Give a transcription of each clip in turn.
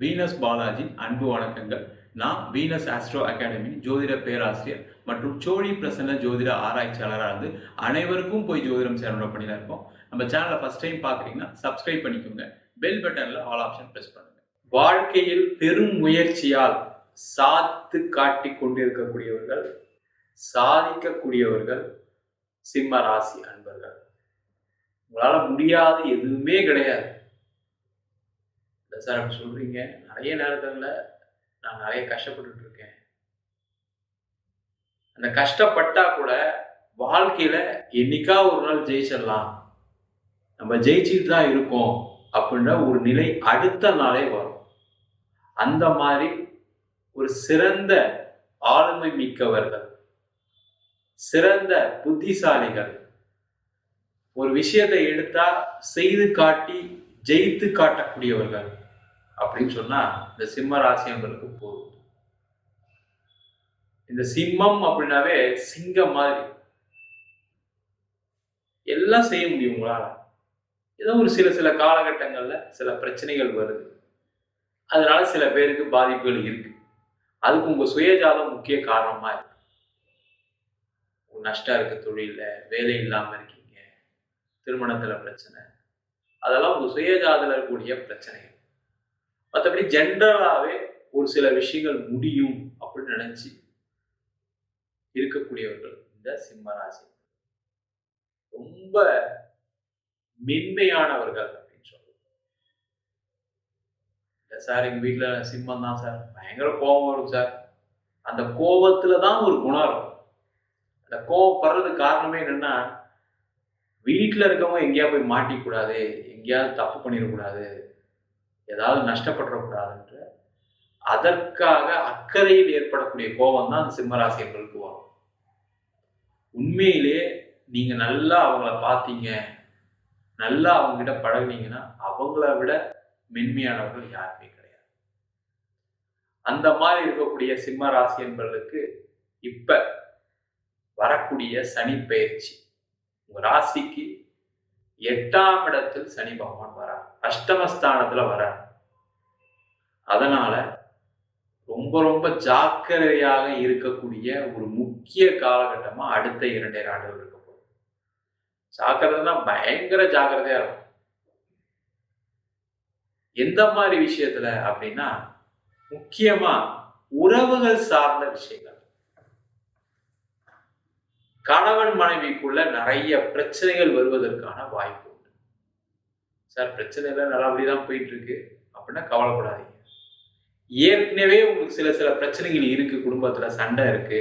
Venus Balaji அன்பு வணக்கங்கள். நான் வீனஸ் ஆஸ்ட்ரோ அகாடமி ஜோதிட பேராசிரியர் மற்றும் சோழி பிரசன்ன ஜோதிட ஆராய்ச்சியாளராக இருந்து அனைவருக்கும் போய் ஜோதிடம் சேரணும் பண்ணி தான் இருக்கோம். நம்ம சேனலை ஃபஸ்ட் டைம் பார்க்குறீங்கன்னா சப்ஸ்கிரைப் பண்ணிக்கோங்க. பெல் பட்டனில் ஆல் ஆப்ஷன் ப்ரெஸ் பண்ணுங்க. வாழ்க்கையில் பெரும் முயற்சியால் சாத்து காட்டி கொண்டிருக்கக்கூடியவர்கள் சாதிக்கக்கூடியவர்கள் சிம்ம ராசி அன்பர்கள். உங்களால் முடியாது எதுவுமே கிடையாது. சார் அப்படி சொல்றீங்க. நிறைய நேரத்துல நான் நிறைய கஷ்டப்பட்டுட்டு இருக்கேன் அந்த கஷ்டப்பட்டா கூட வாழ்க்கையில என்னைக்கா ஒரு நாள் ஜெயிச்சிடலாம். நம்ம ஜெயிச்சுட்டு தான் இருக்கோம் அப்படின்ற ஒரு நிலை அடுத்த நாளே வரும். அந்த மாதிரி ஒரு சிறந்த ஆளுமை மிக்கவர்கள் சிறந்த புத்திசாலிகள் ஒரு விஷயத்தை எடுத்தா செய்து காட்டி ஜெயித்து காட்டக்கூடியவர்கள் அப்படின்னு சொன்னால் இந்த சிம்ம ராசியங்களுக்கு போதும். இந்த சிம்மம் அப்படின்னாவே சிங்கம் மாதிரி. எல்லாம் செய்ய முடியும் உங்களால். ஏதோ ஒரு சில சில காலகட்டங்களில் சில பிரச்சனைகள் வருது. அதனால சில பேருக்கு பாதிப்புகள் இருக்கு. அதுக்கு உங்கள் சுயஜாதம் முக்கிய காரணமாக இருக்கு. நஷ்டம் இருக்கு தொழிலில் வேலை இல்லாமல் இருக்கீங்க திருமணத்தில் பிரச்சனை. அதெல்லாம் உங்கள் சுயஜாதில் இருக்கக்கூடிய பிரச்சனைகள். மற்றபடி ஜென்ரலாகவே ஒரு சில விஷயங்கள் முடியும் அப்படின்னு நினைச்சு இருக்கக்கூடியவர்கள் இந்த சிம்மராசி ரொம்ப மென்மையானவர்கள் அப்படின்னு சொல்லுவோம் இல்லை சார் எங்க வீட்டில் சிம்மம் தான் சார் பயங்கர கோபம் வரும் சார் அந்த கோபத்துல தான் ஒரு குணம் இருக்கும். அந்த கோபப்படுறதுக்கு காரணமே என்னன்னா வீட்டில் இருக்கவங்க எங்கேயா போய் மாட்டிக்கூடாது. எங்கேயாவது தப்பு பண்ணிடக்கூடாது. ஏதாவது நஷ்டப்பட்டுறக்கூடாதுன்ற அதற்காக அக்கறையில் ஏற்படக்கூடிய கோபம் தான் அந்த சிம்மராசியர்களுக்கு வரும். உண்மையிலே நீங்க நல்லா அவங்கள பார்த்தீங்க நல்லா அவங்க கிட்ட அவங்கள விட மென்மையானவர்கள் யாருமே கிடையாது. அந்த மாதிரி இருக்கக்கூடிய சிம்ம ராசி என்பவர்களுக்கு இப்ப வரக்கூடிய சனி பயிற்சி. உங்க ராசிக்கு எட்டாம் இடத்தில் சனி பகவான் வரா அஷ்டமஸ்தானத்துல வர. அதனால ரொம்ப ரொம்ப ஜாக்கிரதையாக இருக்கக்கூடிய ஒரு முக்கிய காலகட்டமா அடுத்த இரண்டே ஆண்டுகள் இருக்க போகுது. ஜாக்கிரதைனா பயங்கர ஜாக்கிரதையா இருக்கும். எந்த மாதிரி விஷயத்துல அப்படின்னா முக்கியமா உறவுகள் சார்ந்த விஷயங்கள். கணவன் மனைவிக்குள்ள நிறைய பிரச்சனைகள் வருவதற்கான வாய்ப்பு. சார் பிரச்சனை எல்லாம் நல்லபடிதான் போயிட்டு இருக்கு அப்படின்னா கவலைப்படாதீங்க. ஏற்கனவே உங்களுக்கு சில சில பிரச்சனைகள் இருக்கு குடும்பத்துல சண்டை இருக்கு.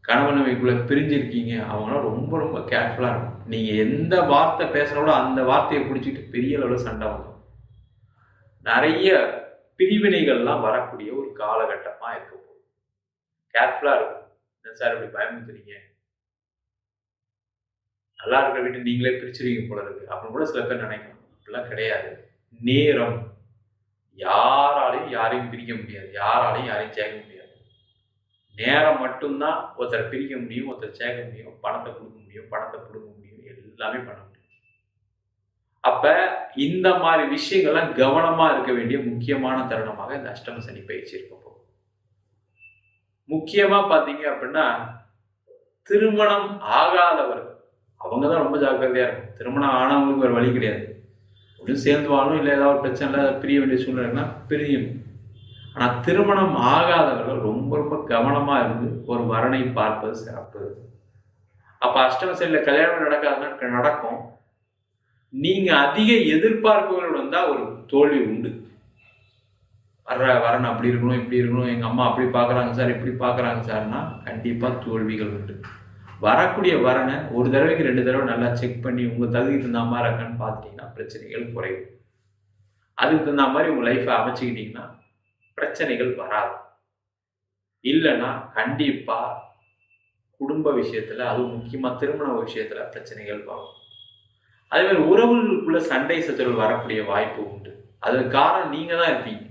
கணவன் மனைவிக்குள்ள பிரிஞ்சிருக்கீங்க. அவங்களாம் ரொம்ப ரொம்ப கேர்ஃபுல்லாக இருக்கும் நீங்கள் எந்த வார்த்தை பேசுகிறோட அந்த வார்த்தையை பிடிச்சிட்டு பெரிய அளவில் சண்டை வரும். நிறைய பிரிவினைகள்லாம் வரக்கூடிய ஒரு காலகட்டமாக இருக்க போகுது. கேர்ஃபுல்லாக இருக்கும் என்ன சார் இப்படி பயமுறுத்துறீங்க? நல்லா இருக்கிற வீட்டை நீங்களே பிரிச்சுருவீங்க போல இருக்கு. அப்படின்னு கூட சில பேர் நினைக்கணும். அப்படிலாம் கிடையாது. நேரம். யாராலையும் யாரையும் பிரிக்க முடியாது. யாராலையும் யாரையும் சேர்க்க முடியாது. நேரம் மட்டும்தான் ஒருத்தரை பிரிக்க முடியும் ஒருத்தர் சேர்க்க முடியும் பணத்தை கொடுக்க முடியும் பணத்தை கொடுக்க முடியும் எல்லாமே பண்ண முடியும். அப்போ இந்த மாதிரி விஷயங்கள்லாம் கவனமாக இருக்க வேண்டிய முக்கியமான தருணமாக இந்த அஷ்டம சனி பயிற்சி இருக்க போகும் முக்கியமாக பார்த்தீங்க அப்படின்னா திருமணம் ஆகாதவர்கள் அவங்க தான் ரொம்ப ஜாக்கிரதையாக இருக்கும் திருமணம் ஆனவங்களுக்கு ஒரு வழி கிடையாது. ஒன்றும் சேர்ந்து வாழணும் இல்லை ஏதாவது பிரச்சனை இல்லை பிரிய வேண்டிய சூழ்நிலைன்னா பிரியணும் ஆனால் திருமணம் ஆகாதவர்கள் ரொம்ப ரொம்ப கவனமாக இருந்து ஒரு வரனை பார்ப்பது சிறப்பு. அப்போ அஷ்டம சைடில் கல்யாணம் நடக்காதுன்னா நடக்கும். நீங்கள் அதிக எதிர்பார்ப்புகளோடு வந்தால் ஒரு தோல்வி உண்டு. வர்ற வரன் அப்படி இருக்கணும் இப்படி இருக்கணும் எங்கள் அம்மா அப்படி பார்க்குறாங்க சார் இப்படி பார்க்குறாங்க சார்னா கண்டிப்பாக தோல்விகள் உண்டு. வரக்கூடிய வரனை ஒரு தடவைக்கு ரெண்டு தடவை நல்லா செக் பண்ணி உங்க தகுதிக்கு தகுந்த மாதிரி இருக்கான்னு பார்த்துட்டீங்கன்னா பிரச்சனைகள் குறையும். அதுக்கு தகுந்த மாதிரி உங்க லைஃப்பை அமைச்சுக்கிட்டீங்கன்னா பிரச்சனைகள் வராது. இல்லைன்னா கண்டிப்பா குடும்ப விஷயத்துல அதுவும் முக்கியமா திருமண விஷயத்துல பிரச்சனைகள் வரும். அதே மாதிரி உறவுகளுக்குள்ள சண்டை சச்சரவு வரக்கூடிய வாய்ப்பு உண்டு. அதுக்கு காரணம் நீங்க தான் இருப்பீங்க.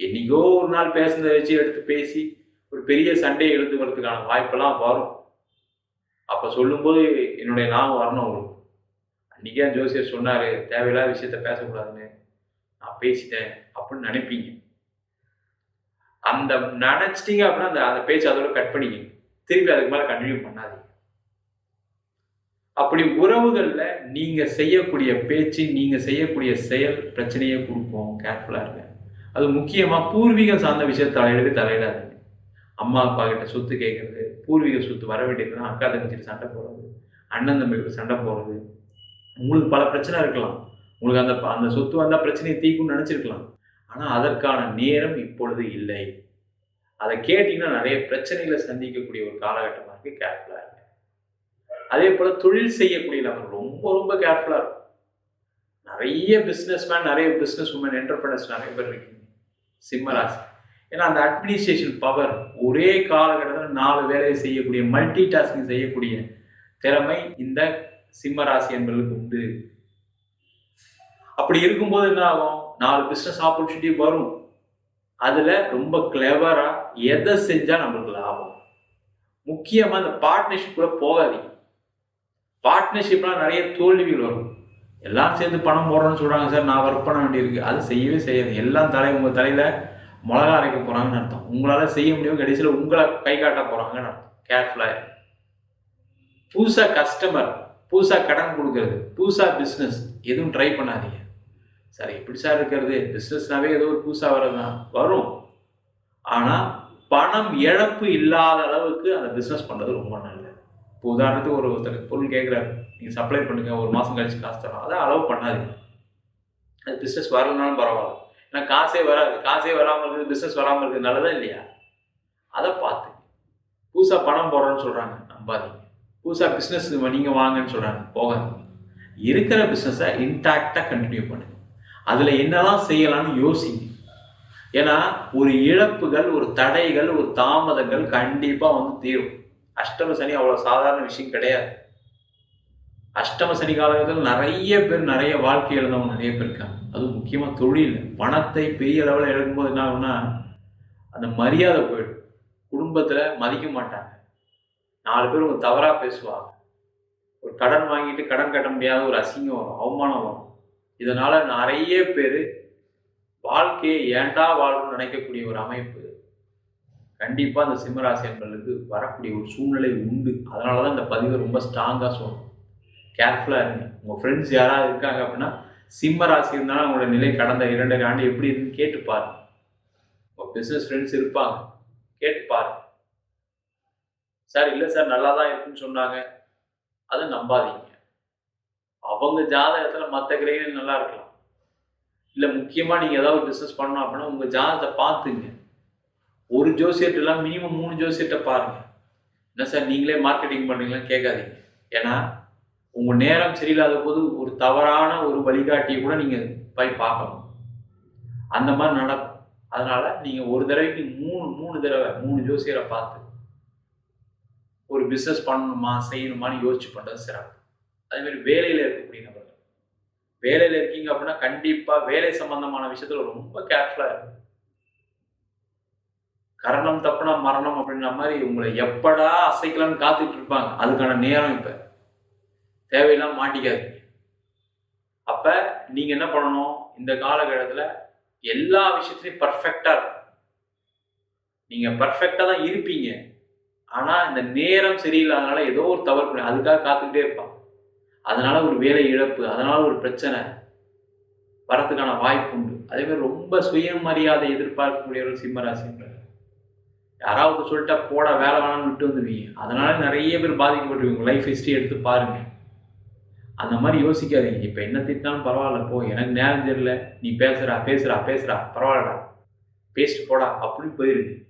என்னைக்கோ ஒரு நாள் பேசுனதை வச்சு எடுத்து பேசி ஒரு பெரிய சண்டையை எழுந்து வரதுக்கான வாய்ப்பெல்லாம் வரும். அப்போ சொல்லும்போது என்னுடைய ஞாபகம் வரணும் உங்களுக்கு. அன்றைக்கே ஜோசியர் சொன்னார் தேவையில்லாத விஷயத்த பேசக்கூடாதுன்னு. நான் பேசிட்டேன். அப்படின்னு நினைப்பீங்க. அந்த நினச்சிட்டீங்க அப்படின்னா அந்த அந்த பேச்சு அதோட கட் பண்ணிக்கிங்க. திருப்பி அதுக்கு மேலே கண்டினியூ பண்ணாதீங்க. அப்படி உறவுகளில் நீங்கள் செய்யக்கூடிய பேச்சு நீங்கள் செய்யக்கூடிய செயல் பிரச்சனையை கொடுப்போம் கேர்ஃபுல்லாக இருங்க. அது முக்கியமாக பூர்வீகம் சார்ந்த விஷயம் தலையிடவே தலையிடாதுங்க. அம்மா அப்பா கிட்ட சொத்து கேட்கறது பூர்வீக சொத்து வர வேண்டியதுன்னா அக்கா தங்கச்சிட்டு சண்டை போடுறது அண்ணன் தம்பிக்கு சண்டை போடுறது. உங்களுக்கு பல பிரச்சனை இருக்கலாம். உங்களுக்கு அந்த அந்த சொத்து வந்தால் பிரச்சனையை தீக்கும்னு நினச்சிருக்கலாம். ஆனால் அதற்கான நேரம் இப்பொழுது இல்லை. அதை கேட்டிங்கன்னா நிறைய பிரச்சனைகளை சந்திக்கக்கூடிய ஒரு காலகட்டமாக இருக்குது கேர்ஃபுல்லாக இருக்கு அதே போல் தொழில் செய்யக்கூடிய நபர் ரொம்ப ரொம்ப கேர்ஃபுல்லாக இருக்கும். நிறைய பிஸ்னஸ் மேன் நிறைய பிஸ்னஸ் உமன் என்டர்பிரனர்ஸ் நிறைய பேர் இருக்கீங்க. சிம்மராசி ஏன்னா அந்த அட்மினிஸ்ட்ரேஷன் பவர் ஒரே காலகட்டத்தில் நாலு வேலையை செய்யக்கூடிய மல்டி டாஸ்கிங் செய்யக்கூடிய திறமை இந்த சிம்மராசி என்பவர்களுக்கு உண்டு. அப்படி இருக்கும்போது என்ன ஆகும்? நாலு பிஸ்னஸ் ஆப்பர்ச்சுனிட்டி வரும். அதுல ரொம்ப கிளவரா எதை செஞ்சா நம்மளுக்கு லாபம்? முக்கியமா இந்த பார்ட்னர்ஷிப் கூட போகாதீங்க. பார்ட்னர்ஷிப்லாம் நிறைய தோல்விகள் வரும். எல்லாம் சேர்ந்து பணம் போடுறோம்னு சொல்றாங்க சார். நான் ஒர்க் பண்ண வேண்டியிருக்கு. அது செய்யவே செய்யாது. எல்லாம் தலை உங்க தலையில மிளகா அரைக்க போகிறாங்கன்னு அர்த்தம். உங்களால் செய்ய முடியும் கடைசியில் உங்களை கை காட்ட போகிறாங்கன்னு அர்த்தம். கேர்ஃபுல்லாக புதுசாக கஸ்டமர் புதுசாக கடன் கொடுக்கறது புதுசாக பிஸ்னஸ் எதுவும் ட்ரை பண்ணாதீங்க. சார் எப்படி சார் இருக்கிறது? பிஸ்னஸ்னாவே ஏதோ ஒரு புதுசாக வர்றது தான் வரும். ஆனால் பணம் இழப்பு இல்லாத அளவுக்கு அந்த பிஸ்னஸ் பண்ணுறது ரொம்ப நல்லது. இப்போ உதாரணத்துக்கு ஒரு ஒருத்தருக்கு பொருள் கேட்குறாரு நீங்கள் சப்ளை பண்ணுங்கள் ஒரு மாதம் கழிச்சு காசு தரோம் அதை அளவு பண்ணாதீங்க. அது பிஸ்னஸ் வரலனாலும் பரவாயில்ல. ஏன்னா காசே வராது காசே வராமல் இருக்குது பிஸ்னஸ் வராமல் இருக்குது நல்லதா இல்லையா? அதை பார்த்து. புதுசாக பணம் போடுறோன்னு சொல்கிறாங்க நம்பாதீங்க. புதுசாக பிஸ்னஸ் நீங்கள் வாங்கன்னு சொல்கிறாங்க போகாதீங்க. இருக்கிற பிஸ்னஸை இன்டாக்டாக கண்டினியூ பண்ணுங்க. அதில் என்னதான் செய்யலாம்னு யோசிங்க. ஏன்னா ஒரு இழப்புகள் ஒரு தடைகள் ஒரு தாமதங்கள் கண்டிப்பாக வந்து தீரும். அஷ்டம சனி அவ்வளோ சாதாரண விஷயம் கிடையாது. அஷ்டம சனி காலகட்டத்தில் நிறைய பேர் நிறைய வாழ்க்கை எழுந்தவங்க நிறைய பேர் இருக்காங்க. அதுவும் முக்கியமாக தொழில். பணத்தை பெரிய அளவில் இழக்கும்போது என்ன ஆகும்னா அந்த மரியாதை போயிடும். குடும்பத்தில் மதிக்க மாட்டாங்க. நாலு பேர் ஒரு தவறாக பேசுவாங்க. ஒரு கடன் வாங்கிட்டு கடன் கட்ட முடியாத ஒரு அசிங்கம் வரும் அவமானம் வரும். இதனால் நிறைய பேர் வாழ்க்கையை ஏண்டா வாழணும்னு நினைக்கக்கூடிய ஒரு அமைப்பு கண்டிப்பாக அந்த சிம்மராசி என்பர்களுக்கு வரக்கூடிய ஒரு சூழ்நிலை உண்டு. அதனாலதான் இந்த பதிவை ரொம்ப ஸ்ட்ராங்காக சொல்லணும். கேர்ஃபுல்லாக இருங்க. உங்கள் ஃப்ரெண்ட்ஸ் யாராவது இருக்காங்க அப்படின்னா சிம்ம ராசி இருந்தாலும் அவங்களோட நிலை கடந்த இரண்டு ஆண்டு எப்படி இருக்குன்னு கேட்டு பாருங்க. உங்கள் பிஸ்னஸ் ஃப்ரெண்ட்ஸ் இருப்பாங்க. கேட்டு பாருங்க. சார் இல்லை சார் நல்லா தான் இருக்குன்னு சொன்னாங்க. அதை நம்பாதீங்க. அவங்க ஜாதகத்தில் மற்ற கிரகங்கள் நல்லா இருக்கலாம். இல்லை முக்கியமாக நீங்கள் ஏதாவது பிஸ்னஸ் பண்ணணும் அப்படின்னா உங்கள் ஜாதகத்தை பார்த்துங்க. ஒரு ஜோசியர்லாம் மினிமம் மூணு ஜோசியர்கிட்ட பாருங்கள் என்ன சார் நீங்களே மார்க்கெட்டிங் பண்ணுறீங்களான்னு கேட்காதீங்க. ஏன்னா உங்க நேரம் சரியில்லாத போது ஒரு தவறான ஒரு வழிகாட்டியை கூட நீங்க போய் பார்க்கணும். அந்த மாதிரி நடக்கும். அதனால நீங்க ஒரு தடவைக்கு மூணு மூணு தடவை மூணு ஜோசியரை பார்த்து ஒரு பிஸ்னஸ் பண்ணணுமா செய்யணுமான்னு யோசிச்சு பண்றது சிறப்பு. அதே மாதிரி வேலையில இருக்கக்கூடிய நபர்கள். வேலையில இருக்கீங்க அப்படின்னா கண்டிப்பா வேலை சம்பந்தமான விஷயத்துல ரொம்ப கேர்ஃபுல்லா இருக்கும் கரணம் தப்புனா மரணம் அப்படின்ற மாதிரி உங்களை எப்படா அசைக்கலாம்னு காத்துட்டு இருப்பாங்க. அதுக்கான நேரம் இப்போ தேவையில்லாம மாட்டிக்காது. அப்ப நீங்க என்ன பண்ணணும்? இந்த காலகட்டத்தில் எல்லா விஷயத்துலையும் பர்ஃபெக்டா இருக்கும் நீங்க பர்ஃபெக்டா தான் இருப்பீங்க. ஆனா இந்த நேரம் சரியில்லாதனால ஏதோ ஒரு தவறு பண்ணி அதுக்காக காத்துக்கிட்டே இருப்பான். அதனால ஒரு வேலை இழப்பு அதனால ஒரு பிரச்சனை வரத்துக்கான வாய்ப்பு உண்டு. அதே மாதிரி ரொம்ப சுயமரியாதை எதிர்பார்க்கக்கூடியவர்கள் சிம்மராசின்றார் யாராவது சொல்லிட்டா போட வேலை வேணாம்னு விட்டு வந்துடுவீங்க அதனால நிறைய பேர் பாதிக்கப்பட்டிருவீங்க. லைஃப் ஹிஸ்டரி எடுத்து பாருங்க. அந்த மாதிரி யோசிக்காதீங்க. இப்போ என்ன திட்டினாலும் பரவாயில்ல போ. எனக்கு நேரம் தெரியல. நீ பேசுறா பேசுறா பேசுறா. பரவாயில்லடா. பேசிட்டு போடா. அப்படின்னு போயிருங்க.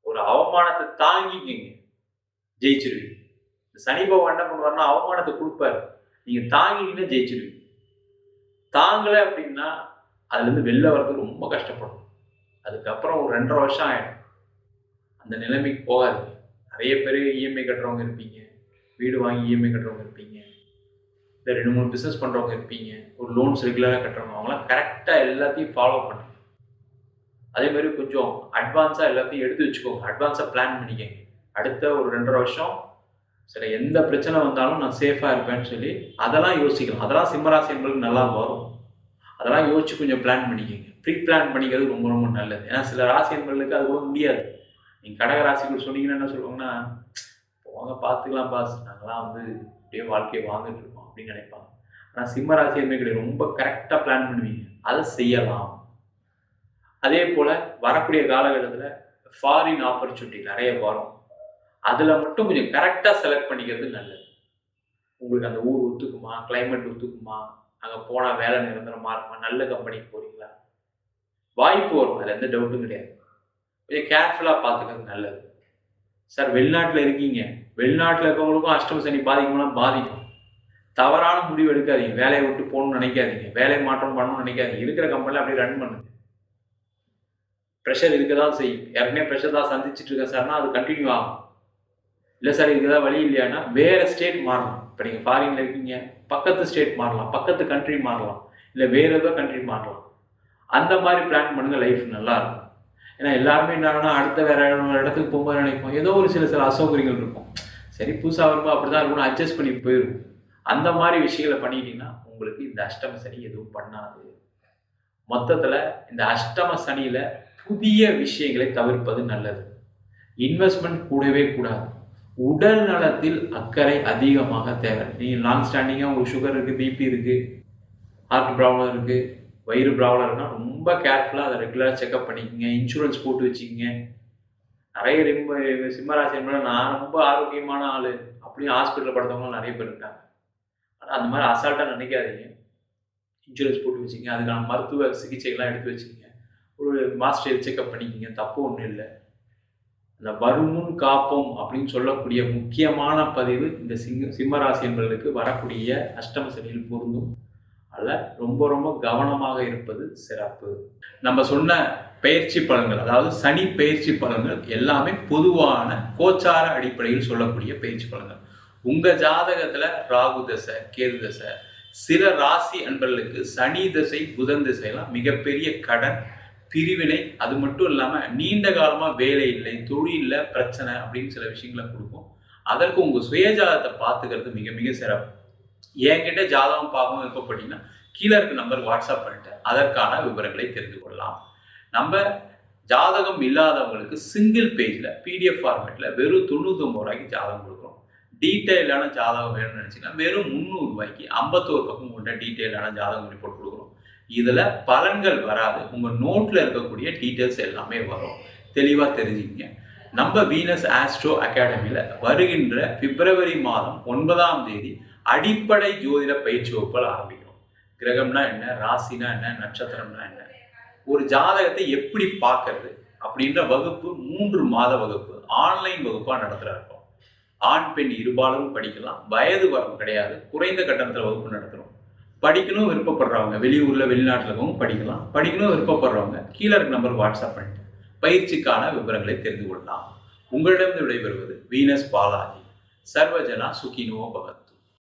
ஒரு அவமானத்தை தாங்கிக்கிங்க. ஜெயிச்சிருவீங்க. இந்த சனி பகவான் என்ன பண்ணுவார்னா அவமானத்தை கொடுப்பாரு. நீங்க தாங்கிக்கிட்டே ஜெயிச்சிருவீங்க. தாங்கலை அப்படின்னா அதுலேருந்து வெளில வர்றதுக்கு ரொம்ப கஷ்டப்படும். அதுக்கப்புறம் ஒரு ரெண்டரை வருஷம் ஆகிடும் அந்த நிலைமைக்கு போகாது நிறைய பேர் இஎம்ஐ கட்டுறவங்க இருப்பீங்க. வீடு வாங்கி இஎம்ஐ கட்டுறவங்க இருப்பீங்க. இல்லை ரெண்டு மூணு பிஸ்னஸ் பண்ணுறவங்க இருப்பீங்க. ஒரு லோன்ஸ் ரெகுலராக கட்டுறவங்க அவங்களாம் கரெக்டாக எல்லாத்தையும் ஃபாலோ பண்ணுங்க அதே மாதிரி கொஞ்சம் அட்வான்ஸாக எல்லாத்தையும் எடுத்து வச்சுக்கோங்க. அட்வான்ஸாக பிளான் பண்ணிக்கங்க. அடுத்த ஒரு ரெண்டரை வருஷம் சரி எந்த பிரச்சனை வந்தாலும் நான் சேஃபாக இருப்பேன்னு சொல்லி அதெல்லாம் யோசிக்கலாம். அதெல்லாம் சிம்மராசி என்பது நல்லா வரும். அதெல்லாம் யோசிச்சு கொஞ்சம் பிளான் பண்ணிக்கோங்க. ப்ரீ பிளான் பண்ணிக்கிறது ரொம்ப ரொம்ப நல்லது. ஏன்னா சில ராசி என்பர்களுக்கு அது போக முடியாது. நீங்கள் கடக ராசிக்குள் சொன்னீங்கன்னா என்ன சொல்லுவாங்கன்னா போங்க பார்த்துக்கலாம் பாஸ் நாங்களாம் வந்து அப்படியே வாழ்க்கையை வாழ்ந்துட்டு இருக்கோம் அப்படின்னு நினைப்பாங்க. ஆனால் சிம்ம ராசி என்பது ரொம்ப கரெக்டாக பிளான் பண்ணுவீங்க. அதை செய்யலாம். அதே போல் வரக்கூடிய காலகட்டத்தில் ஃபாரின் ஆப்பர்ச்சுனிட்டி நிறைய வரும். அதில் மட்டும் கொஞ்சம் கரெக்டாக செலக்ட் பண்ணிக்கிறது நல்லது. உங்களுக்கு அந்த ஊர் ஒத்துக்குமா? கிளைமேட் ஒத்துக்குமா? அங்கே போனால் வேலை நிரந்தரமாக இருக்குமா? நல்ல கம்பெனிக்கு போகிறீங்களா வாய்ப்பு வரும். அதில் எந்த டவுட்டும் கிடையாது. கொஞ்சம் கேர்ஃபுல்லாக பார்த்துக்கிறது நல்லது. சார் வெளிநாட்டில் இருக்கீங்க. வெளிநாட்டில் இருக்கவங்களுக்கும் அஷ்டம சனி பாதிக்கும்னா பாதிக்கும். தவறான முடிவு எடுக்காதீங்க. வேலையை விட்டு போகணும்னு நினைக்காதீங்க. வேலை மாற்றம் பண்ணணும்னு நினைக்காதீங்க. இருக்கிற கம்பெனியில் அப்படியே ரன் பண்ணுங்க. ப்ரெஷர் இருக்க தான் செய்யும். ஏற்கனவே ப்ரெஷர் தான் சந்திச்சுட்டு இருக்கேன் சார்னா அது கண்டினியூ ஆகும். இல்லை சார் இதுக்கு ஏதாவது வழி இல்லையானா வேறு ஸ்டேட் மாறலாம். இப்போ நீங்கள் ஃபாரினில் இருக்கீங்க. பக்கத்து ஸ்டேட் மாறலாம். பக்கத்து கண்ட்ரி மாறலாம். இல்லை வேறு ஏதோ கண்ட்ரி மாறலாம். அந்த மாதிரி பிளான் பண்ணுங்கள் லைஃப் நல்லாயிருக்கும் ஏன்னா எல்லாருமே என்னன்னா அடுத்த வேற ஒரு இடத்துக்கு போகும்போது நினைப்போம். ஏதோ ஒரு சில சில அசௌகரியங்கள் இருக்கும் சரி புதுசாக வரும்போது அப்படி தான் இருக்கணும் அட்ஜஸ்ட் பண்ணி போயிடும் அந்த மாதிரி விஷயங்களை பண்ணிட்டீங்கன்னா உங்களுக்கு இந்த அஷ்டம சனி எதுவும் பண்ணாது. மொத்தத்தில் இந்த அஷ்டம சனியில் புதிய விஷயங்களை தவிர்ப்பது நல்லது. இன்வெஸ்ட்மெண்ட் கூடவே கூடாது. உடல் நலத்தில் அக்கறை அதிகமாக தேவை. நீங்கள் லாங் ஸ்டாண்டிங்காக உங்களுக்கு சுகர் இருக்குது பிபி இருக்குது ஹார்ட் ப்ராப்ளம் இருக்குது வயிறு ப்ராப்ளம்னா ரொம்ப கேர்ஃபுல்லாக அதை ரெகுலராக செக்அப் பண்ணிக்கோங்க இன்சூரன்ஸ் போட்டு வச்சுக்கோங்க. நிறைய ரொம்ப சிம்மராசி நான் ரொம்ப ஆரோக்கியமான ஆள். அப்படின்னு ஹாஸ்பிட்டலில் படுத்தவங்களும் நிறைய பேர் இருக்காங்க. ஆனால் அந்த மாதிரி அசால்ட்டாக நினைக்காதீங்க. இன்சூரன்ஸ் போட்டு வச்சுக்கோங்க. அதுக்கான மருத்துவ சிகிச்சைகள்லாம் எடுத்து வச்சுக்கோங்க. ஒரு மாஸ்டர் செக்அப் பண்ணிக்கிங்க. தப்பு ஒன்றும் இல்லை. இந்த வருமுன் காப்போம் அப்படின்னு சொல்லக்கூடிய முக்கியமான பதிவு இந்த சிங்க சிம்மராசி என்பவர்களுக்கு வரக்கூடிய அஷ்டம சனியில் பொருந்தும். அதில் ரொம்ப ரொம்ப கவனமாக இருப்பது சிறப்பு. நம்ம சொன்ன பயிற்சி பலன்கள் அதாவது சனி பயிற்சி பலன்கள் எல்லாமே பொதுவான கோச்சார அடிப்படையில் சொல்லக்கூடிய பயிற்சி பலன்கள். உங்கள் ஜாதகத்தில் ராகு தசை கேது தசை சில ராசி அன்பர்களுக்கு சனி தசை புதன் திசைலாம் மிகப்பெரிய கடன் பிரிவினை. அது மட்டும் இல்லாமல் நீண்ட காலமாக வேலை இல்லை தொழிலில் பிரச்சனை அப்படின்னு சில விஷயங்களை கொடுக்கும். அதற்கு உங்கள் சுயஜாதத்தை பார்த்துக்கிறது மிக மிக சிறப்பு. என்கிட்ட ஜாதகம் பார்க்கணும் போட்டிங்கன்னா கீழே இருக்க நம்பர் வாட்ஸ்அப் பண்ணிட்டு அதற்கான விவரங்களை தெரிந்து கொள்ளலாம். நம்ம ஜாதகம் இல்லாதவங்களுக்கு சிங்கிள் பேஜில் பிடிஎஃப் ஃபார்மேட்டில் வெறும் தொண்ணூத்தொம்பது ரூபாய்க்கு ஜாதகம் கொடுக்குறோம் டீட்டெயிலான ஜாதகம் வேணும்னு நினச்சிங்கன்னா வெறும் முந்நூறு ரூபாய்க்கு ஐம்பத்தோரு பக்கம் கொண்ட டீட்டெயிலான ஜாதகம் ரிப்போர்ட் கொடுக்குறோம் இதில் பலன்கள் வராது. உங்கள் நோட்டில் இருக்கக்கூடிய டீட்டெயில்ஸ் எல்லாமே வரும். தெளிவாக தெரிஞ்சுக்கங்க. நம்ம வீனஸ் ஆஸ்ட்ரோ அகாடமியில் வருகின்ற பிப்ரவரி மாதம் ஒன்பதாம் தேதி அடிப்படை ஜோதிட பயிற்சி வகுப்புகள் ஆரம்பிக்கிறோம் கிரகம்னா என்ன? ராசினா என்ன? நட்சத்திரம்னா என்ன? ஒரு ஜாதகத்தை எப்படி பார்க்கறது? அப்படின்ற வகுப்பு மூன்று மாத வகுப்பு. ஆன்லைன் வகுப்பாக நடத்துகிறா இருக்கோம். ஆண் பெண் இருபாலும் படிக்கலாம். வயது வரம் கிடையாது. குறைந்த கட்டணத்தில் வகுப்பு நடத்துகிறோம் படிக்கணும் விருப்பப்படுறவங்க. வெளியூரில் வெளிநாட்டில் இருக்கவங்க படிக்கலாம். படிக்கணும் விருப்பப்படுறவங்க. கீழே இருக்க நம்பர் வாட்ஸ்அப் பண்ணிட்டு பயிற்சிக்கான விவரங்களை தெரிந்து கொள்ளலாம். உங்களிடம் விடைபெறுவது வீனஸ் பாலாஜி. சர்வஜனா சுகினுவோ பகத்.